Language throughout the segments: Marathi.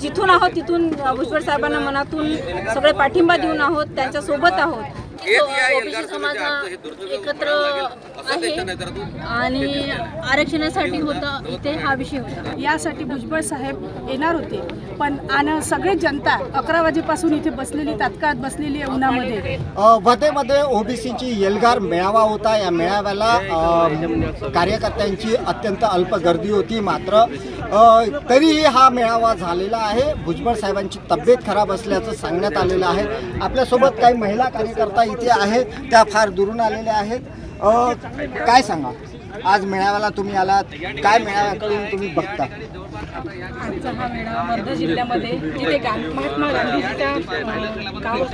जिथून आहोत तिथून भुजबळ साहेबांना मनातून सगळे पाठिंबा देऊन आहोत त्यांच्यासोबत आहोत ओबीसी समाज हा एकत्र आहे आणि आरक्षणासाठी होतं इथे हा विषय होता. यासाठी भुजबळ साहेब येणार होते. पण आणि सगळे जनता अकरा वाजेपासून इथे बसलेली तात्काळ बसलेली आहे उन्हामध्ये. वधेमध्ये ओबीसीची एल्गार मेळावा होता. या मेळाव्याला कार्यकर्त्यांची अत्यंत अल्प गर्दी होती. मात्र तरीही हा मेळावा झालेला आहे. भुजबळ साहेबांची तब्येत खराब असल्याचं सांगण्यात आलेलं आहे. आपल्यासोबत काही महिला कार्यकर्ता इथे आहेत त्या फार दुरून आलेल्या आहेत. काय सांगा? आज मेळाव्याला तुम्ही आलात. काय मेळाव्याकडून तुम्ही बघता? आजचा हा मेळावा वर्धा जिल्ह्यामध्ये. जिथे गा महात्मा गांधीजीच्या अ, गाव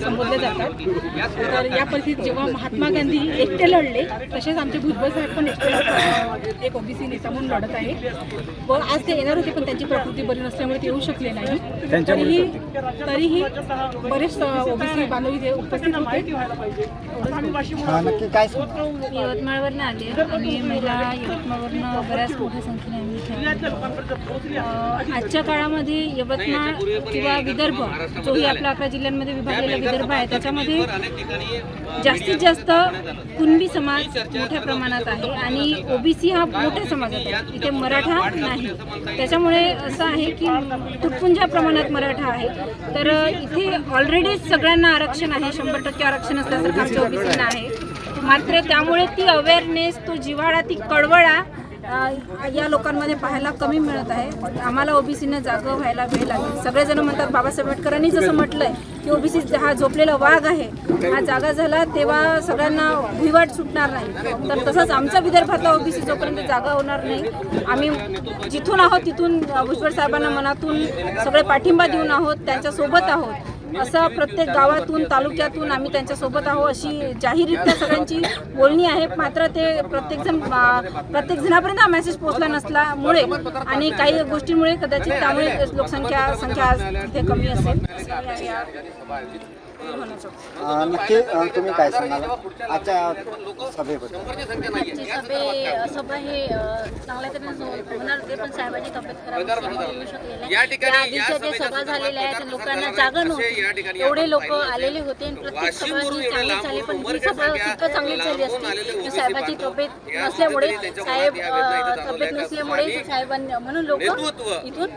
संबोधले जातात. तर या परिस्थितीत जेव्हा महात्मा गांधी एकटे लढले तसेच आमचे भुजबळ साहेब पण एकटे एक ओबीसी नेता म्हणून लढत आहे. व आज ते येणार होते पण त्यांची प्रकृती बरी नसल्यामुळे ते येऊ शकले नाही. तरीही तरीही बरेच ओबीसी बांधव उपस्थित होते. यवतमाळवरनं आली आणि महिला यवतमाळवरनं बऱ्याच मोठ्या संख्येने आम्ही आजच्या काळामध्ये यवतमाळ किंवा विदर्भ जोही आपला अकरा जिल्ह्यांमध्ये विभागलेला विदर्भ आहे. त्याच्यामध्ये जास्तीत जास्त कुणबी समाज मोठ्या प्रमाणात आहे आणि ओबीसी हा मोठ्या समाजात आहे. इथे मराठा नाही. त्याच्यामुळे असं आहे की तुटपुंजा प्रमाणात मराठा आहे. तर इथे ऑलरेडी सगळ्यांना आरक्षण आहे. शंभर टक्के आरक्षण असल्यासारखं आमच्या ओबीसींना आहे. मात्र त्यामुळे ती अवेअरनेस तो जिव्हाळा ती कळवळा या लोकांमध्ये पाहायला कमी मिळत आहे. आम्हाला ओबीसीने जागं व्हायला वेळ लागेल. सगळेजण म्हणतात बाबासाहेब आंबेडकरांनी जसं म्हटलंय की ओबीसी हा झोपलेला वाघ आहे. हा जागा झाला तेव्हा सगळ्यांना भिवाट सुटणार नाही. तर तसंच आमच्या विदर्भातला ओबीसी जोपर्यंत जागा होणार नाही आम्ही जिथून आहोत तिथून भुजबळ साहेबांना मनातून सगळे पाठिंबा देऊन आहोत त्यांच्यासोबत आहोत. असं प्रत्येक गावातून तालुक्यातून आम्ही त्यांच्यासोबत आहो अशी जाहीररित्या सगळ्यांची बोलणी आहे. मात्र ते प्रत्येकजण प्रत्येकजणापर्यंत हा मेसेज पोहोचला नसल्यामुळे आणि काही गोष्टींमुळे कदाचित त्यामुळे लोकसंख्या संख्या आज तिथे कमी असेल. नक्की तुम्ही काय सांगाल? आजच्या सभेबद्दल. सभे सभा हे चांगल्या तऱ्हेने होणार पण साहेबांची तब्येत खराब सभा झालेल्या आहेत लोकांना जागा नव्हती. एवढे लोक आलेले होते आणि प्रत्येक सभा ही चांगली झाली पण ही सभा सुद्धा चांगलीच झाली असती. साहेबाची तब्येत नसल्यामुळे साहेब तब्येत नसल्यामुळे साहेबांनी म्हणून लोक इथून.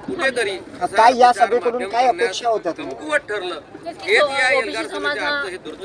काय या सभेकडून काय अपेक्षा होत्या की ओबीसी समाज हा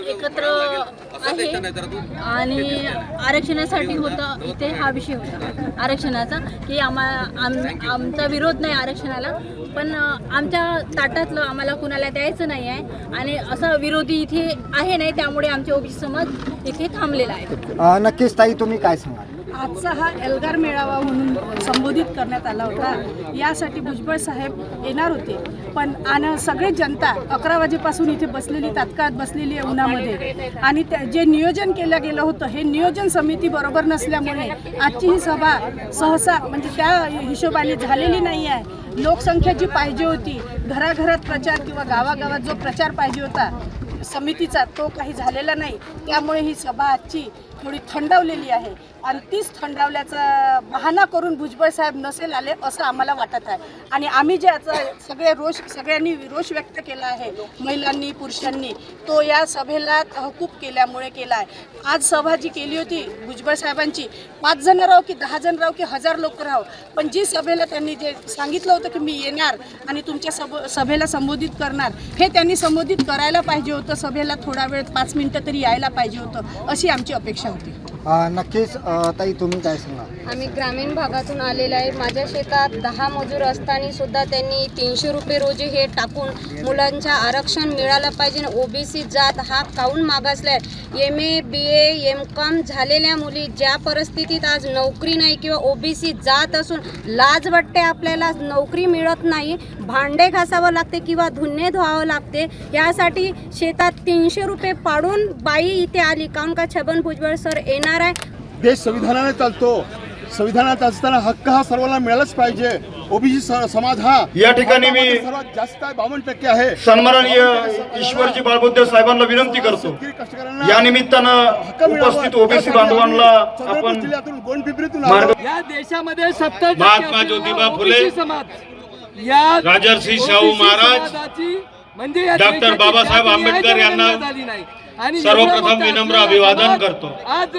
एकत्र आहे आणि आरक्षणासाठी होतं इथे हा विषय होता. आरक्षणाचा की आम्हा आम आमचा विरोध नाही आरक्षणाला पण आमच्या ताटातलं आम्हाला कुणाला द्यायचं नाही आहे. आणि असा विरोधी इथे आहे नाही त्यामुळे आमचे ओबीसी समाज इथे थांबलेला आहे. नक्कीच ताई तुम्ही काय सांगाल? आजचा हा एल्गार मेळावा म्हणून संबोधित करण्यात आला होता. यासाठी भुजबळ साहेब येणार होते. पण आणि सगळे जनता अकरा वाजेपासून इथे बसलेली तात्काळ बसलेली आहे उन्हामध्ये. आणि त्या जे नियोजन केलं गेलं होतं हे नियोजन समिती बरोबर नसल्यामुळे आजची ही सभा सहसा म्हणजे त्या हिशोबाने झालेली नाही आहे. लोकसंख्या जी पाहिजे होती घराघरात प्रचार किंवा गावागावात जो प्रचार पाहिजे होता समितीचा तो काही झालेला नाही. त्यामुळे ही सभा आजची थोडी थंडावलेली आहे. आणि तीच थंडावल्याचा बहाणा करून भुजबळ साहेब नसेल आले असं आम्हाला वाटत आहे. आणि आम्ही जे सगळे रोष सगळ्यांनी रोष व्यक्त केला आहे महिलांनी पुरुषांनी तो या सभेला तहकूब केल्यामुळे केला आहे. आज सभा जी केली होती भुजबळ साहेबांची पाच जण राहो की दहा जण राहो की हजार लोक राहो पण जी सभेला त्यांनी जे सांगितलं होतं की मी येणार आणि तुमच्या सभ सभेला संबोधित करणार हे त्यांनी संबोधित करायला पाहिजे होतं. सभेला थोडा वेळ पाच मिनटं तरी यायला पाहिजे होतं अशी आमची अपेक्षा होती अ, नक्कीच ताई तुम्ही काय सांगा? आम्ही ग्रामीण भागातून आलेलो आहे. माझ्या शेतात दहा मजूर असताना सुद्धा त्यांनी तीनशे रुपये रोजी हे टाकून मुलांच्या आरक्षण मिळालं पाहिजे. ओबीसी जात हा काऊन आहे M A B A M com झालेल्या मुली ज्या परिस्थितीत आज नोकरी नाही किंवा ओबीसी जात असून लाज वाटते आपल्याला नोकरी मिळत नाही भांडे घासावं लागते किंवा धुणे धुवावं लागते यासाठी शेतात तीनशे रुपये पाडून बाई इथे आली. काऊन का छबन भुजबळ सर येणार आहे देश संविधानाने चालतो संविधानात असताना हक्क हा सर्वांना मिळालाच पाहिजे ओबीसी समाज हा या ठिकाणी मी सर्वात जास्त आहे बावन्न टक्के आहे सन्माननीय ईश्वरजी बाळबुद्ध साहेबांना विनंती करतो शेतकरी कष्टकऱ्यांना या निमित्तानं हक्क मिळावा. उपस्थित ओबीसी त्यासाठी बांधवांना आपण मार्ग. या देशामध्ये सत्तर महात्मा ज्योतिबा फुले समाज या राजर्षी शाहू महाराज, समाजाची म्हणजे या डॉक्टर देशाची बाबासाहेब जात आंबेडकर यांना झाली नाही. आणि सर्वप्रथम विनम्र अभिवादन करतो. आज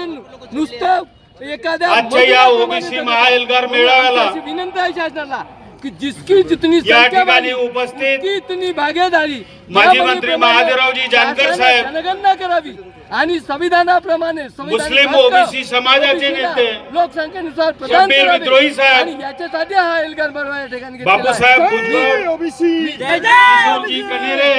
नुसतं एखाद्या आजच्या या ओबीसी महाएल्गार. मेळाव्याला विनंती आहे शासनाला की जिसकी जितनी या संख्या ठिकाणी उपस्थित इतनी भागीदारी माजी मंत्री महादेवरावजी जानकर साहेब, जनगणना करावी आणि संविधानाप्रमाणे मुस्लिम ओबीसी समाजाचे नेते, लोकसंख्येनुसार करावे. विद्रोही साहेब, आणि याच्यासाठी हा एल्गार बरोबर या ठिकाणी भुजबळ ओबीसी कनेरे